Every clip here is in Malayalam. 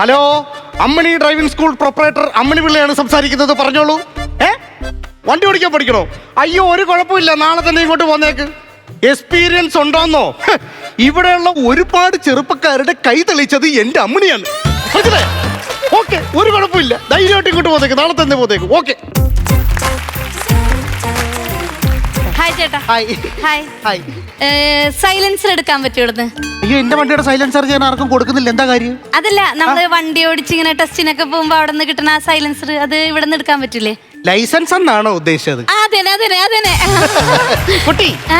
Hello? Ammani driving school proprietor Ammani പിള്ളയാണ് സംസാരിക്കുന്നത്. പറഞ്ഞോളൂ. ഏ? വണ്ടി ഓടിക്കാൻ പഠിക്കണോ? അയ്യോ ഒരു കുഴപ്പമില്ല. നാളെ തന്നെ ഇങ്ങോട്ട് പോന്നേക്ക് എക്സ്പീരിയൻസ് ഉണ്ടോന്നോ? ഇവിടെയുള്ള ഒരുപാട് ചെറുപ്പക്കാരുടെ കൈ തെളിച്ചത് എന്റെ അമ്മണിയാണ്. മനസ്സിലായോ? ഓക്കെ ഒരു കുഴപ്പമില്ല. ധൈര്യമായിട്ട് ഇങ്ങോട്ട് പോന്നേക്ക് നാളെ തന്നെ പോന്നേക്ക് ഓക്കെ. ഹായ് ചേട്ടാ. ഹായ് ഹായ് ഹായ് സൈലൻസർ എടുക്കാൻ പറ്റും ഇവിടുന്ന്? അയ്യോ എന്റെ വണ്ടിയുടെ സൈലൻസർ ഞാൻ ആർക്കും കൊടുക്കുന്നില്ല. എന്താ കാര്യം? അതല്ല നമ്മൾ വണ്ടി ഓടിച്ച് ഇങ്ങനെ ടെസ്റ്റിനൊക്കെ പോകുമ്പോ അവിടെ നിന്ന് കിട്ടുന്ന ആ സൈലൻസർ അത് ഇവിടെ നിന്ന് എടുക്കാൻ പറ്റില്ലേ? ലൈസൻസ് എന്നാണോ ഉദ്ദേശിച്ചത്? ആ, അതന്നെ അതന്നെ അതന്നെ. കുട്ടി ആ,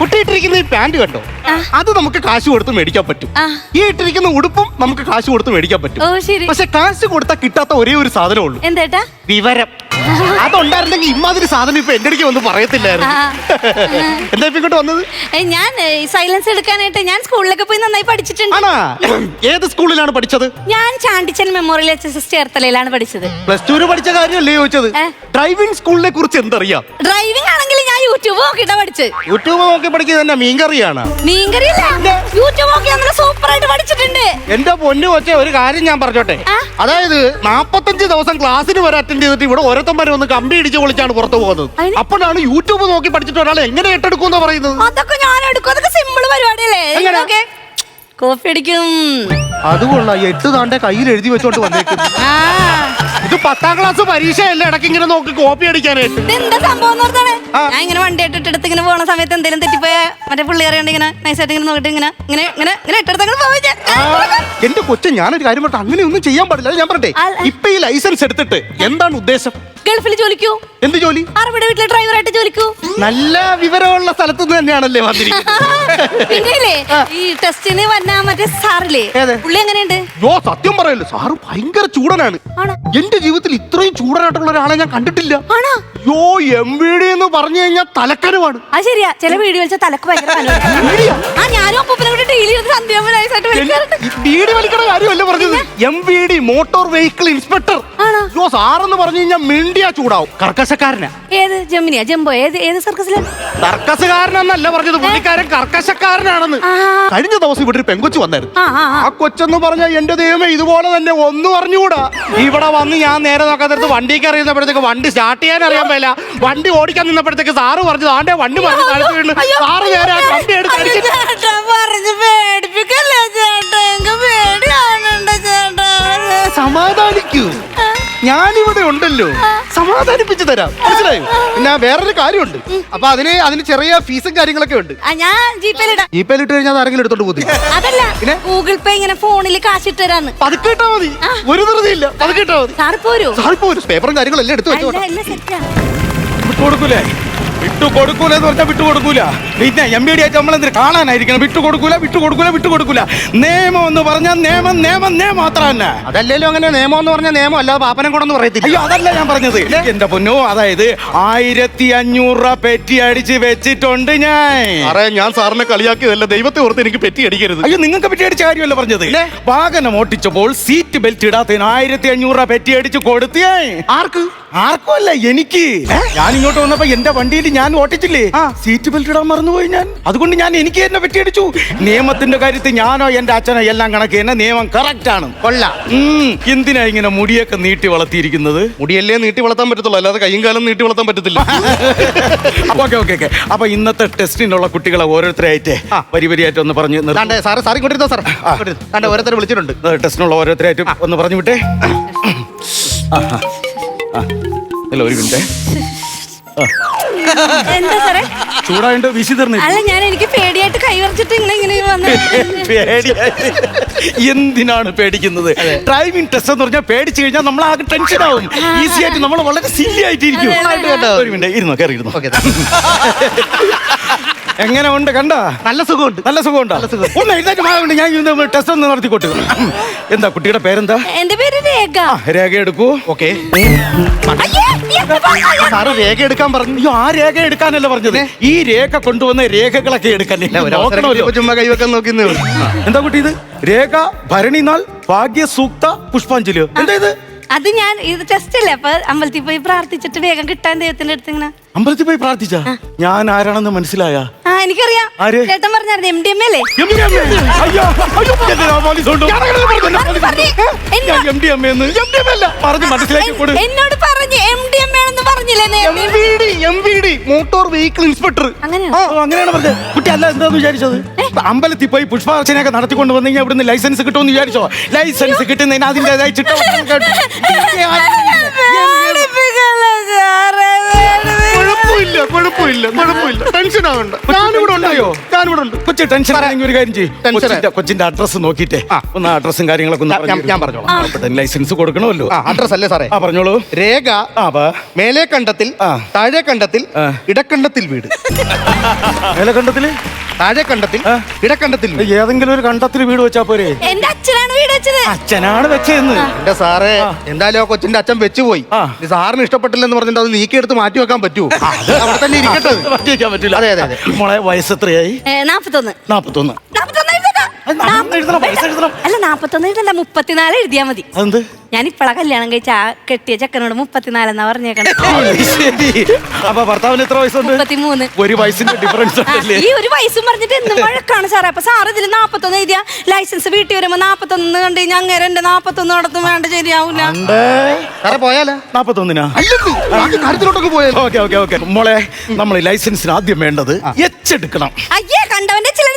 കുട്ടി ഇട്ടിരിക്കുന്ന ഈ പാന്റ് കണ്ടോ? അത് നമുക്ക് കാശ് കൊടുത്ത് മേടിക്കാൻ പറ്റും. ആ. ഈ ഇട്ടിരിക്കുന്ന ഉടുപ്പും നമുക്ക് കാശ് കൊടുത്ത് മേടിക്കാൻ പറ്റും. ഓ ശരി. പക്ഷെ കാശ് കൊടുത്താൽ കിട്ടാത്ത ഒരേ ഒരു സാധനമേ ഉള്ളൂ. എന്തേട്ടാ വിവരം. അതുണ്ടായിരുന്നെങ്കിൽ ഇമ്മാതിരി സാധനം ഇപ്പൊ എന്റെ അടുക്ക് വന്ന് പറയത്തില്ലായിരുന്നു. എന്താ ഇപ്പൊ ഇങ്ങോട്ട് വന്നത്? ഞാൻ സൈലൻസ് എടുക്കാനായിട്ട് ഞാൻ സ്കൂളിലൊക്കെ പോയി നന്നായി പഠിച്ചിട്ടുണ്ട്. ആണാ? ഏത് സ്കൂളിലാണ് പഠിച്ചത്? ഞാൻ Chandichan memorial H S S ചേർത്തലയിലാണ് പഠിച്ചത്. പ്ലസ് ടുവിന് പഠിച്ച കാര്യമല്ലേ ചോദിച്ചത്? ഏ? ഡ്രൈവിംഗ് സ്കൂളിനെ കുറിച്ച് എന്തറിയാം? ഡ്രൈവിംഗ് യൂട്യൂബ് നോക്കിട്ടാ പഠിച്ചത് യൂട്യൂബ് നോക്കി പഠിക്കുന്നത് തന്നെ മീൻകറിയാണ്. മീൻകറിയല്ല. യൂട്യൂബ് നോക്കി നല്ല സൂപ്പർ ആയിട്ട് പഠിച്ചിട്ടുണ്ട്. എന്റെ പൊന്നു കൊച്ചെ ഒരു കാര്യം ഞാൻ പറഞ്ഞോട്ടെ? അതായത് നാപ്പത്തഞ്ച് ദിവസം ക്ലാസ്സിന് വരെ അറ്റൻഡ് ചെയ്തിട്ട് ഇവിടെ ഓരോരുത്തന്മാരെ ഒന്ന് കമ്പി ഇടിച്ച് വിളിച്ചാണ് പുറത്തു പോകുന്നത്? അപ്പോഴാണ് യൂട്യൂബ് നോക്കി പഠിച്ചിട്ട് ഒരാൾ എങ്ങനെ ഏറ്റെടുക്കും പറയുന്നത്? അതൊക്കെ ഞാൻ എടുക്കും. അതൊക്കെ സിമ്പിൾ പരിപാടിയല്ലേ? കോഫി അടിക്കും. അതുകൊള്ള. എട്ട് താണ്ടെ കയ്യിൽ എഴുതി വെച്ചോണ്ട് വന്നേക്കും ആ. ഇത് പത്താം ക്ലാസ് പരീക്ഷയല്ലേ? ഇടയ്ക്ക് ഇങ്ങനെ നോക്കി കോപ്പി അടിക്കാനായിട്ട്. ഇതെന്താ സംഭവം എന്ന് ആ. ഞാൻ ഇങ്ങനെ വണ്ടി ഇട്ടിട്ട് ഇങ്ങനെ പോണ സമയത്ത് എന്തെങ്കിലും തെറ്റിപ്പോയ? മറ്റേ പുള്ളി അറിയണ്ട് ഇങ്ങനെ നൈസായിട്ട് ഇങ്ങനെ നോക്കിട്ട് ഇങ്ങനെ ഇങ്ങനെ ഇങ്ങനെ ഇങ്ങനെ ഇട്ടെടുത്തങ്ങനെ പോവാ ഞാൻ. എന്റെ കൊച്ചു ഞാനൊരു കാര്യം പറഞ്ഞിട്ട് അങ്ങനെയൊന്നും ചെയ്യാൻ പാടില്ല. അത് ഞാൻ പറഞ്ഞേ അല്ല. ഇപ്പൊ ഈ ലൈസൻസ് എടുത്തിട്ട് എന്താണ് ഉദ്ദേശം? ഗൾഫിൽ ജോലിക്കൂ? എന്ത് ജോലി? അറബിയുടെ വീട്ടിലെ ഡ്രൈവറായിട്ട് ജോലിക്കൂ. നല്ല വിവരമുള്ള സ്ഥലത്ത് നിന്ന് തന്നെയാണല്ലേ പിന്നെയല്ലേ ഈ ടെസ്റ്റിന് വന്ന മറ്റേ സാറില്ലേ? പുള്ളി എങ്ങനെയുണ്ട്? യോ സത്യം പറയല്ലോ സാറ് ഭയങ്കര ചൂടനാണ്. എന്റെ ജീവിതത്തിൽ ഇത്രയും ചൂടനായിട്ടുള്ള ഒരാളെ ഞാൻ കണ്ടിട്ടില്ല. യോ എം വി ഡി എന്ന് പറഞ്ഞു കഴിഞ്ഞാൽ തലക്കനുമാണ് അത് ശരിയാ ചില വീഡിയോ വെച്ചാൽ തലക്ക് ഭയങ്കര ഞാനും ഒപ്പനെ കൂടെ ഡെയിലി ഇരുന്ന് സന്ധ്യാകുമ്പോൾ നൈസായിട്ട് വിളിക്കാറുണ്ട് വീട് വലിക്കണ കാര്യമല്ല പറഞ്ഞത്. M V D motor vehicle inspector ആണോ? യോ സാറെന്ന് പറഞ്ഞു കഴിഞ്ഞാൽ മിണ്ടിയാ ചൂടാവും. കർക്കശക്കാരനാ. ഏത്? ജമിനിയാ ജംബോ ഏത്? ഏത് സർക്കസിലാണ് കർക്കശക്കാരനെന്നല്ല പറഞ്ഞത്. പുള്ളിക്കാരൻ കർക്കശക്കാരനാണെന്ന്. ആ കഴിഞ്ഞ ദിവസം ഇവിടെ ഒരു പെങ്കൊച്ചു വന്നായിരുന്നു. ആ ആ ആ. ആ കൊച്ചെന്ന് പറഞ്ഞ എന്റെ ദൈവമേ ഇതുപോലെ തന്നെ ഒന്നും അറിഞ്ഞുകൂടാ. ഇവിടെ വന്ന് ഞാൻ നേരെ നോക്കാത്തടുത്ത് വണ്ടി കയറിയപ്പോഴത്തേക്ക് വണ്ടി സ്റ്റാർട്ട് ചെയ്യാൻ അറിയാൻ പറ്റില്ല വണ്ടി ഓടിക്കാൻ നിന്നപ്പോഴത്തേക്ക് സാറ് പറഞ്ഞു ആണ്ടേ വണ്ടി പറഞ്ഞു താഴത്ത് വീണ്. അയ്യോ, സാറ് നേരെ ആ കമ്പി എടുത്ത് അയ്യോ, അടിച്ചിട്ട് ചേട്ടാ പറഞ്ഞ് പേടിപ്പിക്കല്ലേ ചേട്ടാ? എനിക്ക് പേടിയാണുണ്ട് ചേട്ടാ. സമാധാനിക്കൂ. ഞാനിവിടെ ഉണ്ടല്ലോ. സമാധാനിപ്പിച്ചു തരാം. മനസ്സിലായോ? പിന്നെ വേറൊരു കാര്യമുണ്ട്. അപ്പൊ അതിന് അതിന് ചെറിയ ഫീസും കാര്യങ്ങളൊക്കെ ഉണ്ട്. ആ, ഞാൻ ജിപേലിടാം ജീപ്പേൽ ഇട്ട് കഴിഞ്ഞാൽ അത് ആരെങ്കിലും എടുത്തോണ്ട് പോകുന്നില്ല അതല്ല പിന്നെ? ഗൂഗിൾ പേ ഇങ്ങനെ ഫോണിൽ കാശിട്ട് തരാന്ന്. പതുക്കെ ഇട്ടാ മതി. ഒരു ധൃതിയില്ല പതുക്കെ ഇട്ടാ മതി. സാറ് പോരൂ. സാറിപ്പോ ഒരു പേപ്പറും കാര്യങ്ങളെല്ലാം എടുത്തു അല്ല വെച്ചോട്ടെ അല്ല സെറ്റാ വിട്ടു കൊടുക്കൂലേ? വിട്ടു കൊടുക്കൂല എന്ന് പറഞ്ഞാൽ വിട്ടു കൊടുക്കൂല പിന്നെ എം ബി ഡി ആയിട്ട് നമ്മളെന്തിന് കാണാനായിരിക്കണം? വിട്ടു കൊടുക്കൂല വിട്ടു കൊടുക്കൂല വിട്ടു കൊടുക്കൂല നിയമം എന്ന് പറഞ്ഞാൽ നിയമം നിയമം നിയമം അത്ര തന്നെ. അതല്ലല്ലോ അങ്ങനെ നിയമം എന്ന് പറഞ്ഞാൽ നിയമം. അല്ലാതെ പാപ്പനം കൊണ്ടെന്ന് പറയത്തില്ല. അയ്യോ അതല്ല ഞാൻ പറഞ്ഞത്. എന്റെ പൊന്നോ അതായത് ആയിരത്തി അഞ്ഞൂറ് രൂപ പെറ്റി അടിച്ച് വെച്ചിട്ടുണ്ട് ഞാൻ. അറേ ഞാൻ സാറിനെ കളിയാക്കിയതല്ല. ദൈവത്തെ ഓർത്ത് എനിക്ക് പെറ്റി അടിക്കരുത്. അയ്യോ നിങ്ങൾക്ക് പെറ്റി അടിച്ച കാര്യമല്ല പറഞ്ഞത്? വാഹനം ഓട്ടിച്ചപ്പോൾ സീറ്റ് ബെൽറ്റ് ഇടാത്തതിന് ആയിരത്തി അഞ്ഞൂറ് രൂപ പെറ്റി അടിച്ച് കൊടുത്തേ. ആർക്ക്? ആർക്കും അല്ല എനിക്ക്. ഞാൻ ഇങ്ങോട്ട് വന്നപ്പോ എന്റെ വണ്ടിയിൽ ഞാൻ ഓട്ടിച്ചില്ലേ സീറ്റ് ബെൽറ്റ് ഇടാൻ മറന്നുപോയി ഞാൻ. അതുകൊണ്ട് ഞാൻ എനിക്ക് എന്നെ പറ്റിയടിച്ചു നിയമത്തിന്റെ കാര്യത്തിൽ ഞാനോ എന്റെ അച്ഛനോ എല്ലാം കണക്ക് എന്നെ നിയമം കറക്റ്റ് ആണ്. കൊള്ളാം. ഉം, എന്തിനാ ഇങ്ങനെ മുടിയൊക്കെ നീട്ടി വളർത്തിയിരിക്കുന്നത്? മുടിയല്ലേ നീട്ടി വളർത്താൻ പറ്റത്തുള്ളൂ. അല്ലാതെ കൈയും കാലം നീട്ടി വളർത്താൻ പറ്റത്തില്ല. Okay okay okay. അപ്പൊ ഇന്നത്തെ ടെസ്റ്റിനുള്ള കുട്ടികളെ ഓരോരുത്തരായിട്ട് പരിപരിയായിട്ട് ഒന്ന് പറഞ്ഞു സാറേ സാറ് സാറി? കൊണ്ടിരുന്നോ സാർ ഓരോരുത്തരെ ഓരോരുത്തർ വിളിച്ചിട്ടുണ്ട്. ടെസ്റ്റിനുള്ള ഓരോരുത്തരായിട്ട് ഒന്ന് പറഞ്ഞു വിട്ടേ. ആ, ആ, ആ. ഇല്ല ഒരു മിനിറ്റ്. എന്താ സാറേ? ചൂടായിട്ട് വിശി തീർന്നു അല്ല ഞാൻ എനിക്ക് പേടിയായിട്ട് കൈ കൈവറച്ചിട്ട് ഇങ്ങനെ ഇങ്ങനെ വന്ന്. പേടിയായി. എന്തിനാണ് പേടിക്കുന്നത്? ഡ്രൈവിംഗ് ടെസ്റ്റ് എന്ന് പറഞ്ഞാൽ പേടിച്ചു കഴിഞ്ഞാൽ നമ്മൾ ആകെ ടെൻഷൻ ആവും ഈസി ആയിട്ട് നമ്മൾ വളരെ സില്ലി ആയിട്ടിരിക്കും. അതെ, അതെ, ഒരു മിനിറ്റ് ഇരുന്നോ കയറി ഇരുന്നോ. ഓക്കെ എങ്ങനെ ഉണ്ട് കണ്ട? നല്ല സുഖമുണ്ട്. നല്ല സുഖമുണ്ട്? ഒന്ന് എഴുന്നേറ്റ് ഞാൻ ഇന്ന് ടെസ്റ്റ് ഒന്ന് നടത്തിക്കോട്ടെ എന്താ കുട്ടിയുടെ പേരെന്താ? എന്റെ പേര് രേഖ. ആ, രേഖ എടുക്കൂ. ഓക്കെ. സാറ് രേഖ എടുക്കാൻ പറഞ്ഞു. അയ്യോ ആ രേഖ എടുക്കാനല്ല പറഞ്ഞത്? ഈ രേഖ കൊണ്ടുവന്ന രേഖകളൊക്കെ അവസരം ചുമ്മാ കൈവെക്കാൻ നോക്കുന്നേ. എന്താ കുട്ടി ഇത്? രേഖ ഭരണിനാൾ ഭാഗ്യ സൂക്ത പുഷ്പാഞ്ജലിയോ? എന്താ ഇത്? അത് ഞാൻ ഇത് ടെസ്റ്റ് അല്ലേ? അപ്പൊ അമ്പലത്തിൽ പോയി പ്രാർത്ഥിച്ചിട്ട് വേഗം കിട്ടാൻ ദൈവത്തിന്റെ അടുത്ത് ഇങ്ങനെ. അമ്പലത്തിൽ പോയി പ്രാർത്ഥിച്ച? ഞാൻ ആരാണെന്ന് മനസ്സിലായ? ആ എനിക്കറിയാം. ആര്? ചേട്ടൻ പറഞ്ഞായിരുന്നു എം ഡി എം അല്ലേ? അയ്യോ അയ്യോ എന്നെ ആ പോലീസ് കൊണ്ടുപോകും. പറഞ്ഞ്, പറഞ്ഞ്, എന്നോ- ഞാൻ എം ഡി എം എന്ന്. പറഞ്ഞ് മനസ്സിലാക്കി കൊടു. എന്നോട് പറഞ്ഞു എം ഡി എം ആണെന്ന് പറഞ്ഞില്ലേ എം നേരത്തെ? എം മോട്ടോർ വെഹിക്കിൾ ഇൻസ്പെക്ടർ അങ്ങനെയാണോ? ഓ, അങ്ങനെയാണ് പറഞ്ഞത്. കുട്ടി അല്ല എന്താന്ന് വിചാരിച്ചത്? അമ്പലത്തിൽ പോയി പുഷ്പാർച്ചനയൊക്കെ നടത്തിക്കൊണ്ട് വന്നു കഴിഞ്ഞാൽ ഇവിടുന്ന് ലൈസൻസ് കിട്ടുമെന്ന് വിചാരിച്ചോ? ലൈസൻസ് കിട്ടുന്നതിന് അതിന്റെതായി ചിട്ട. കുഴപ്പമില്ല കുഴപ്പമില്ല കുഴപ്പമില്ല. ടെൻഷൻ ആവണ്ട. ഞാനിവിടെ ഉണ്ടായോ ഞാനിവിടെ ഉണ്ട് കൊച്ചി ടെൻഷൻ ആണെങ്കിൽ ഒരു കാര്യം ചെയ്യും. കൊച്ചിന്റെ അഡ്രസ്സ് അഡ്രസ് നോക്കിയിട്ടേ. ഒന്ന് അഡ്രസ്സും കാര്യങ്ങളൊക്കെ ഒന്ന് ഞാൻ- ഞാൻ- പറഞ്ഞു ഞാൻ പറഞ്ഞോളാം. ലൈസൻസ് കൊടുക്കണമല്ലോ. അഡ്രസ് അല്ലേ സാറേ? ആ പറഞ്ഞോളൂ. രേഖ മേലെ കണ്ടത്തിൽ. താഴെ കണ്ടത്തിൽ ഇടക്കണ്ടത്തിൽ വീട്. മേലക്കണ്ടത്തിൽ താഴെ കണ്ടത്തിൽ ഇട ഇടക്കണ്ടത്തിൽ ഏതെങ്കിലും ഒരു കണ്ടത്തിൽ വീട് വെച്ചാ പോരെ? എന്റെ അച്ഛനാണ് വീട് വെച്ചത്. അച്ഛനാണ് വെച്ചതെന്ന്. എന്റെ സാറേ എന്തായാലും ആ കൊച്ചിന്റെ അച്ഛൻ വെച്ചു പോയി. ഇത് സാറിന് ഇഷ്ടപ്പെട്ടില്ലെന്ന് പറഞ്ഞിട്ട് അത് നീക്കിയെടുത്ത് മാറ്റി വെക്കാൻ പറ്റുമോ? അവിടെ തന്നെ ഇരിക്കട്ടെ. മാറ്റി വെക്കാൻ പറ്റില്ല. അതെ, അതെ, അതെ. മോളെ വയസ്സ് എത്രയായി? നാപ്പത്തൊന്ന്. നാപ്പത്തൊന്ന്. അല്ല നാപ്പത്തൊന്ന് എഴുതല്ല മുപ്പത്തിനാല് എഴുതിയാ മതി. ഞാൻ ഇപ്പളാ കല്യാണം കഴിച്ച ആ കെട്ടിയ ചെക്കനോട് മുപ്പത്തിനാലെന്നാ പറഞ്ഞേക്കണം. ശരി. അപ്പൊ ഭർത്താവിന് എത്ര വയസ്സുണ്ട്? മുപ്പത്തിമൂന്ന്. ഒരു വയസ്സിന്റെ ഡിഫറൻസ് ഈ ഒരു വയസ്സും പറഞ്ഞിട്ട് എന്ത് വഴക്കാണ് സാറേ? അപ്പൊ സാറ് ഇതിൽ നാപ്പത്തൊന്ന് എഴുതിയ ലൈസൻസ് വീട്ടിൽ വരുമ്പോ നാപ്പത്തൊന്ന് കണ്ട് കഴിഞ്ഞാൽ അങ്ങനെ എന്റെ നാപ്പത്തൊന്ന് നടത്തും വേണ്ട ശരിയാവൂല. മോളെ നമ്മൾ ലൈസൻസിന് ആദ്യം വേണ്ടത് എച്ച് എടുക്കണം. അയ്യേ കണ്ടവന്റെ ഞാൻ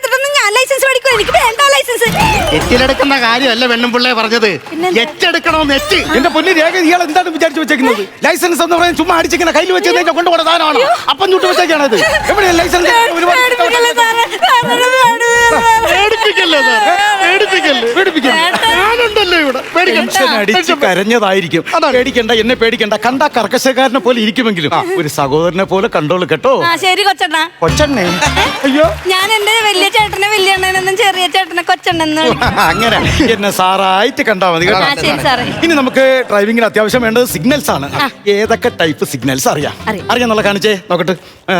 ലൈസൻസ് മേടിക്കും എനിക്ക് വേണ്ട ലൈസൻസ് എച്ചിലെടുക്കുന്ന കാര്യമല്ല വെണ്ണുമ്പിള്ളേ പറഞ്ഞത്. പിന്നെന്താ? നെറ്റ് എന്റെ പൊന്നു രേഖ ഇയാൾ എന്താണ് വിചാരിച്ചു വെച്ചേക്കുന്നത്? ലൈസൻസ് എന്ന് പറയാൻ ചുമ്മാ അടിച്ചിങ്ങനെ കയ്യിൽ വെച്ച് കൊണ്ടുപോകുന്ന സാധനമാണ്? അപ്പം ചുട്ടു വെച്ചേക്കാണത് ഇത് എവിടെയാ ലൈസൻസ്? സാറിനെ പേടിപ്പിക്കല്ലേ? പേടിപ്പിക്കല്ലേ? പേടിപ്പിക്കല്ലേ? ഞാനുണ്ടല്ലോ ഇവിടെ പേടിക്കണ്ട. ടെൻഷൻ അടിച്ച് കരഞ്ഞതായിരിക്കും അതാണ്. പേടിക്കണ്ട എന്നെ പേടിക്കണ്ട കണ്ട കർക്കശക്കാരനെ പോലെ ഇരിക്കുമെങ്കിലും ഒരു സഹോദരനെ പോലെ കണ്ടോളൂ കേട്ടോ ആ ശരി കൊച്ചണ്ണ കൊച്ചണ്ണേ അയ്യോ ഞാൻ എന്റെ വലിയ ചേട്ടനെ വലിയ അണ്ണനെന്നും ചെറിയ ചേട്ടനെ കൊച്ചണ്ണെന്ന് അങ്ങനെ എന്നെ സാറായിട്ട് കണ്ടാ മതി കേട്ടോ. ആ, ശരി സാറേ. ഇനി നമുക്ക് ഡ്രൈവിംഗിന് അത്യാവശ്യം വേണ്ടത് സിഗ്നൽസ് ആണ് ഏതൊക്കെ ടൈപ്പ് സിഗ്നൽസ് അറിയാം അറിയാം. അറിയാന്നുള്ള കാണിച്ചേ നോക്കട്ടെ? ഏ?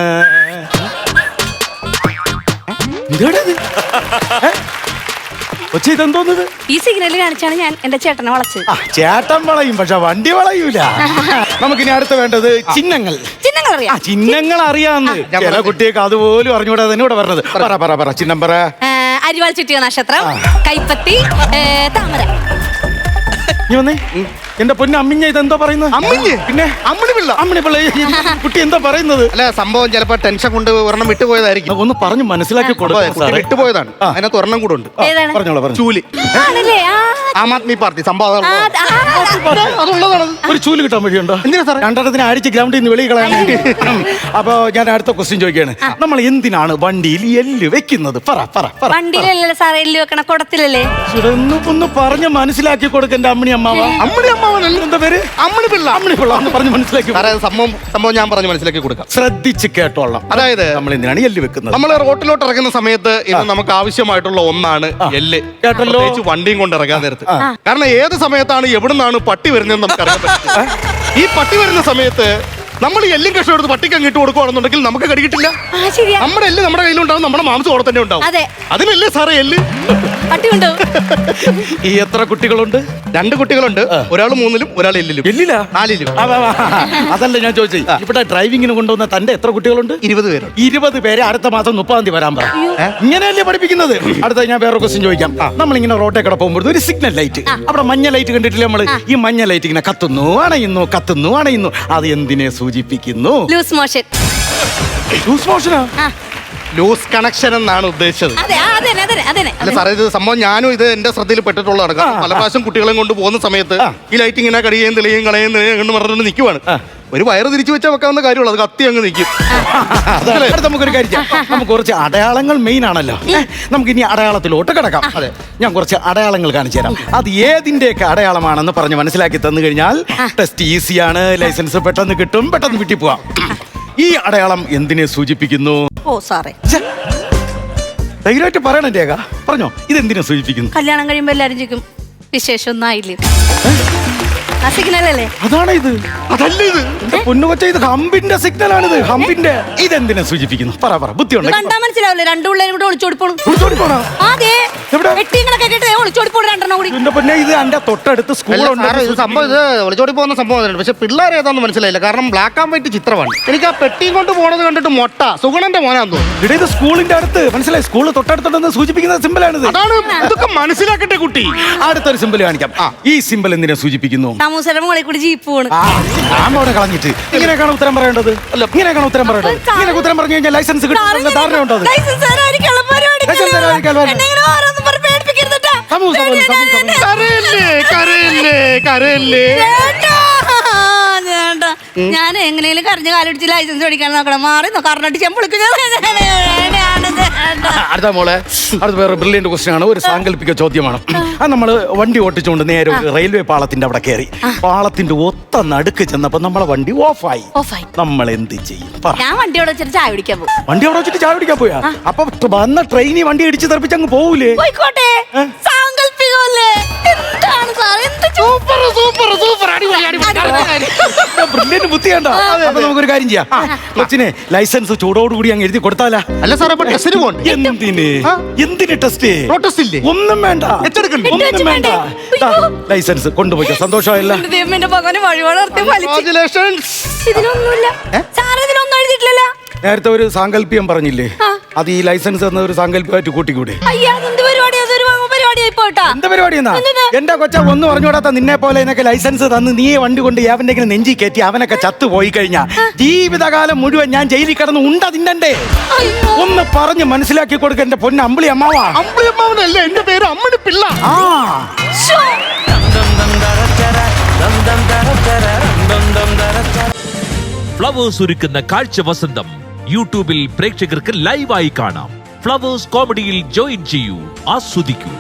കൊച്ചി ഇതെന്തോന്നത്? ഈ സിഗ്നൽ കാണിച്ചാണ് ഞാൻ എന്റെ ചേട്ടനെ വളച്ചത്. ആ ചേട്ടൻ വളയും പക്ഷെ വണ്ടി വളയൂല. നമുക്കിനി അടുത്ത് വേണ്ടത് ചിഹ്നങ്ങൾ. ചിഹ്നങ്ങൾ ആ അറിയാം ചിഹ്നങ്ങൾ അറിയാന്ന്. ഞാൻ ചില. കുട്ടിയൊക്കെ അതുപോലും അറിഞ്ഞൂടാ തന്നെ ഇവിടെ പറഞ്ഞത്. പറ. പറ പറ ചിഹ്നം പറ. ഏ, അരിവാൾ ചുറ്റിയ നക്ഷത്രം കൈപ്പത്തി ഏ, താമര. നീ വന്നേ. എന്റെ പൊന്നെ അമ്മിഞ്ഞ ഇതെന്തോ പറയുന്നത്? അമ്മിഞ്ഞ്? പിന്നെ? അമ്മിണി പിള്ള അമ്മിണി പിള്ള ഈ കുട്ടി എന്താ പറയുന്നത്? അല്ല സംഭവം ചിലപ്പോ ടെൻഷൻ കൊണ്ട് ഒരെണ്ണം വിട്ടുപോയതായിരിക്കും. ഒന്ന് പറഞ്ഞു മനസ്സിലാക്കി കൊടുക്കാം കുട്ടി സാറേ. വിട്ടുപോയതാണ്. അതിനകത്ത് ഒരെണ്ണം കൂടെ ഉണ്ട്. ഏതാണ്? പറഞ്ഞോളൂ പറഞ്ഞു ചൂലി. ആണല്ലേ? ആ. ആം ആദ്മി പാർട്ടി സംഭവം ആ, അതാണ്. ആ, ആ, അതുള്ളതാണ്. ഒരു ചൂൽ കിട്ടാൻ വഴിയുണ്ടോ? എന്തിനാ സാറേ? രണ്ടെണ്ണത്തിന് അടിച്ച് ഗ്രൗണ്ടിൽ നിന്ന് വെളിയിൽ കളയാൻ വേണ്ടി. അപ്പൊ ഞാൻ അടുത്ത ക്വസ്റ്റ്യൻ ചോദിക്കുകയാണ്. നമ്മൾ എന്തിനാണ് വണ്ടിയിൽ എല്ല് വെക്കുന്നത്? പറ പറ പറ വണ്ടിയിലല്ലേ സാറേ എല്ലു വെക്കണ കുടത്തിലല്ലേ? ഒന്ന് ഒന്ന് പറഞ്ഞ് മനസ്സിലാക്കി കൊടുക്കണ്ട അമ്മിണി അമ്മാവ. അമ്മിണി അമ്മാവനല്ല? എന്താ പേര്? അമ്മിണി പിള്ള. അമ്മണി പിള്ള എന്ന് പറഞ്ഞ് മനസ്സിലാക്കി സാറേ സംഭവം സംഭവം ഞാൻ പറഞ്ഞ് മനസ്സിലാക്കി കൊടുക്കാം. ശ്രദ്ധിച്ച് കേട്ടോളാം. അതായത് നമ്മൾ എന്തിനാണ് എല്ല് വെക്കുന്നത്? നമ്മൾ റോട്ടിലോട്ട് ഇറങ്ങുന്ന സമയത്ത് ഇന്ന് നമുക്ക് ആവശ്യമായിട്ടുള്ള ഒന്നാണ് എല്ല്. കേട്ടല്ലോ. വണ്ടിയും കൊണ്ട് ഇറങ്ങാൻ നേരത്ത്. കാരണം ഏത് സമയത്താണ് എവിടുന്നാണ് പട്ടി വരുന്നതെന്ന് നമുക്ക് അറിയാൻ പറ്റും ഈ പട്ടി വരുന്ന സമയത്ത് നമ്മൾ ഈ എല്ലും കഷ്ണം എടുത്ത് പട്ടിക്ക് അങ്ങോട്ട് കൊടുക്കുകയാണെന്നുണ്ടെങ്കിൽ നമുക്ക് കടിക്കിട്ടില്ല ആ ശരിയാ. നമ്മുടെ എല്ല് നമ്മുടെ കയ്യിലുണ്ടാവും നമ്മുടെ മാംസം അവിടെ തന്നെ ഉണ്ടാവും. അതെ. അതിനല്ലേ സാറേ എല്ല്? പട്ടി ഉണ്ടോ? ഈ എത്ര കുട്ടികളുണ്ട്? രണ്ട് കുട്ടികളുണ്ട്. ഒരാൾ മൂന്നിലും ഒരാൾ എല്ലിലും. എല്ലില്ല നാലിലും. ആ, വാ, വാ. അതല്ല ഞാൻ ചോദിച്ചേ ഇവിടെ ഡ്രൈവിങ്ങിന് കൊണ്ടുവന്ന തന്റെ എത്ര കുട്ടികളുണ്ട്? ഇരുപത് പേര് ഇരുപത് പേരെ അടുത്ത മാസം മുപ്പതാം തീയതി വരാൻ പറ. ഇങ്ങനെയല്ലേ പഠിപ്പിക്കുന്നത്? അടുത്ത ഞാൻ വേറെ ക്വസ്റ്റ്യൻ ചോദിക്കാം. നമ്മളിങ്ങനെ റോട്ടേ കൂടെ പോകുമ്പോൾ ഒരു സിഗ്നൽ ലൈറ്റ് അവിടെ മഞ്ഞ ലൈറ്റ് കണ്ടിട്ടില്ലേ നമ്മൾ? ഈ മഞ്ഞ ലൈറ്റ് ഇങ്ങനെ കത്തുന്നു അണയുന്നു കത്തുന്നു അണയുന്നു. അത് എന്തിനെ സൂചിപ്പിക്കുന്നു. Loose motion. ലൂസ് മോഷനാ? ലൂസ് കണക്ഷൻ എന്നാണ് ഉദ്ദേശിച്ചത്. അതെ ആ, അതന്നെ അതന്നെ അതന്നെ. അല്ല സാറേ ഇത് സംഭവം ഞാനും ഇത് എന്റെ ശ്രദ്ധയിൽ പെട്ടിട്ടുള്ളതാണ്. കാരണം പല പ്രാവശ്യം കുട്ടികളെയും കൊണ്ട് പോകുന്ന സമയത്ത് ആ. ഈ ലൈറ്റ് ഇങ്ങനെ കടിയേം തെളിയും കളയും എന്ന് പറഞ്ഞുകൊണ്ട് നിൽക്കുവാണ് ആ. ഒരു വയറ് തിരിച്ചു വെച്ചാൽ വെക്കാവുന്ന കാര്യമുള്ളത് അത് കത്തി അങ്ങ് നിൽക്കും അതാണ്. അടുത്ത നമുക്കൊരു കാര്യം ചെയ്യാം. നമുക്ക് കുറച്ച് അടയാളങ്ങൾ മെയിൻ ആണല്ലോ. നമുക്ക് ഇനി അടയാളത്തിലോട്ട് കിടക്കാം. അതെ ഞാൻ കുറച്ച് അടയാളങ്ങൾ കാണിച്ചു തരാം. അത് ഏതിന്റെയൊക്കെ അടയാളമാണെന്ന് പറഞ്ഞ് മനസ്സിലാക്കി തന്നു കഴിഞ്ഞാൽ ടെസ്റ്റ് ഈസിയാണ് ലൈസൻസ് പെട്ടെന്ന് കിട്ടും പെട്ടെന്ന് വീട്ടിൽ പോവാം. ഈ അടയാളം എന്തിനെ സൂചിപ്പിക്കുന്നു? ഓ സാറേ. ധൈര്യമായിട്ട് പറയണം രേഖ. പറഞ്ഞോ ഇത് എന്തിനെ സൂചിപ്പിക്കുന്നു? കല്യാണം കഴിയുമ്പോ എല്ലാരും ചോദിക്കും വിശേഷം ഒന്നും ആയില്ലേ ആ സിഗ്നൽ അല്ലേ? അതാണ് ഇത്? അതല്ല ഇത്? പൊന്നു കൊച്ച ഇത് ഹമ്പിന്റെ സിഗ്നൽ ആണിത്. ഹമ്പിന്റെ. ഇതെന്തിനെ സൂചിപ്പിക്കുന്നു? പറ പറ ബുദ്ധി ഇത് കണ്ടാ മനസ്സിലാവില്ലേ? രണ്ടു പിള്ളേരും കൂടെ ഒളിച്ചോടിപ്പോളും അതെ എവിടെ? വെട്ടിങ്ങളൊക്കെ കേട്ടേ ഒളിച്ചോടിപ്പോളും രണ്ടെണ്ണം കൂടി. എന്റെ പൊന്നെ ഇത് എന്റെ തൊട്ടടുത്ത് സ്കൂളുണ്ട് ഇത് സംഭവം ഇത് ഒളിച്ചോടി പോകുന്ന സംഭവം പക്ഷെ പിള്ളേർ ഏതാന്ന് മനസ്സിലായില്ല. കാരണം ബ്ലാക്ക് ആൻഡ് വൈറ്റ് ചിത്രമാണ്. എനിക്ക് ആ പെട്ടിയും കൊണ്ട് പോണത് കണ്ടിട്ട് മൊട്ട. സുഗണന്റെ മോനാന്ന് തോന്നുന്നു. ഇവിടെ ഇത് സ്കൂളിന്റെ അടുത്ത്. മനസ്സിലായി? സ്കൂൾ തൊട്ടടുത്തുണ്ടെന്ന് സൂചിപ്പിക്കുന്ന സിമ്പിളാണിത് അതാണ് ഇതൊക്കെ മനസ്സിലാക്കട്ടെ കുട്ടി. അടുത്തൊരു സിമ്പിൾ കാണിക്കാം. ഈ സിമ്പിൾ എന്തിനെ സൂചിപ്പിക്കുന്നു? മുകളിൽ കൂടി ജീപ്പ് പോണ് കളഞ്ഞിട്ട്. ഇങ്ങനെയൊക്കെയാണ് ഉത്തരം പറയേണ്ടത്? അല്ല ഇങ്ങനെയൊക്കെയാണ് ഉത്തരം പറയേണ്ടത്? ഇങ്ങനെ ഉത്തരം പറഞ്ഞു കഴിഞ്ഞാൽ ലൈസൻസ് കിട്ടുന്ന ധാരണ ഉണ്ടോ ലൈസൻസ് തരാതിരിക്കാനുള്ള പരിപാടി. തരാതിരിക്കാനുള്ള. ഞാൻ എങ്ങനെയും കരഞ്ഞ കാലടിച്ച് ലൈസൻസ് ഓടിക്കാൻ നോക്കണം. മാറി കറണ്ടിച്ച് ഞാൻ വിളിക്കുന്നത് അടുത്ത മോളെ അടുത്ത വേറെ ബ്രില്യന്റ് ക്വസ്റ്റ്യൻ ആണ്. ഒരു സാങ്കല്പിക ചോദ്യമാണ്. അത് നമ്മൾ വണ്ടി ഓട്ടിച്ചുകൊണ്ട് നേരെ ഒരു റെയിൽവേ പാളത്തിന്റെ അവിടെ കയറി പാളത്തിന്റെ ഒത്ത നടുക്ക് ചെന്നപ്പോ നമ്മളെ വണ്ടി ഓഫായി. ഓഫായി. നമ്മൾ എന്ത് ചെയ്യും? പറ. ഞാൻ വണ്ടിയോടെ വെച്ചിട്ട് ചായ കുടിക്കാൻ പോകും. വണ്ടി അവിടെ വെച്ചിട്ട് ചായ പിടിക്കാൻ പോയാ? അപ്പൊ വന്ന ട്രെയിനിൽ വണ്ടി ഇടിച്ച് തെറിപ്പിച്ച് അങ്ങ് പോയിക്കോട്ടെ. സാങ്കല്പികമല്ലേ സൂപ്പർ സൂപ്പർ. അടിപൊളി അടിപൊളി. ബ്രില്യന്റ് ബുദ്ധിയാണ്ട അപ്പൊ നമുക്കൊരു കാര്യം ചെയ്യാം. കൊച്ചിനെ ലൈസൻസ് ചൂടോടുകൂടി അങ്ങ് എഴുതി കൊടുത്താലാ? അല്ല സാറേ അപ്പൊ ടെസ്റ്റിന് പോകണ്ടേ. എന്തിന്? എന്തിന്? ടെസ്റ്റ് ടെസ്റ്റ് ഇല്ലേ? ഒന്നും വേണ്ട? ഒന്നും വേണ്ട. ലൈസൻസ് കൊണ്ടുപോയിക്കോ. സന്തോഷമായില്ല. ഇതിലൊന്നുമില്ല സാർ ഇതിനൊന്നും എഴുതിയിട്ടില്ലല്ലോ. നേരത്തെ ഒരു സാങ്കല്പികം പറഞ്ഞില്ലേ? അത് ഈ ലൈസൻസ് എന്ന ഒരു സാങ്കല്പികമായിട്ട് കൂട്ടിക്കൂടെ? അയ്യാ പരിപാടി അതൊരു പരിപാടിയായി പോട്ടാ എന്താ പരിപാടി എന്നാ എന്തിന്? എന്റെ കൊച്ച ഒന്നും പറഞ്ഞുകൂടാത്ത നിന്നെ പോലെ എന്നൊക്കെ ലൈസൻസ് തന്ന് നീ വണ്ടി കൊണ്ട് അവന്റെ നെഞ്ചി കയറ്റി അവനൊക്കെ ചത്തു പോയി കഴിഞ്ഞാ ജീവിതകാലം മുഴുവൻ ഞാൻ ജയിലിൽ കിടന്ന് ഉണ്ട തിന്നണ്ടേ ഒന്ന് പറഞ്ഞ് മനസ്സിലാക്കി കൊടുക്ക എന്റെ പൊന്ന അമ്പിളി അമ്മാവാ. അമ്പിളിയമ്മാവനല്ല എന്റെ പേര് അമ്മണി പിള്ള. ആ. ഫ്ലവേഴ്സ് ഒരുക്കുന്ന കാഴ്ച വസന്തം. യൂട്യൂബിൽ പ്രേക്ഷകർക്ക് ലൈവായി കാണാം. ഫ്ലവേഴ്സ് കോമഡിയിൽ ജോയിൻ ചെയ്യൂ ആസ്വദിക്കൂ.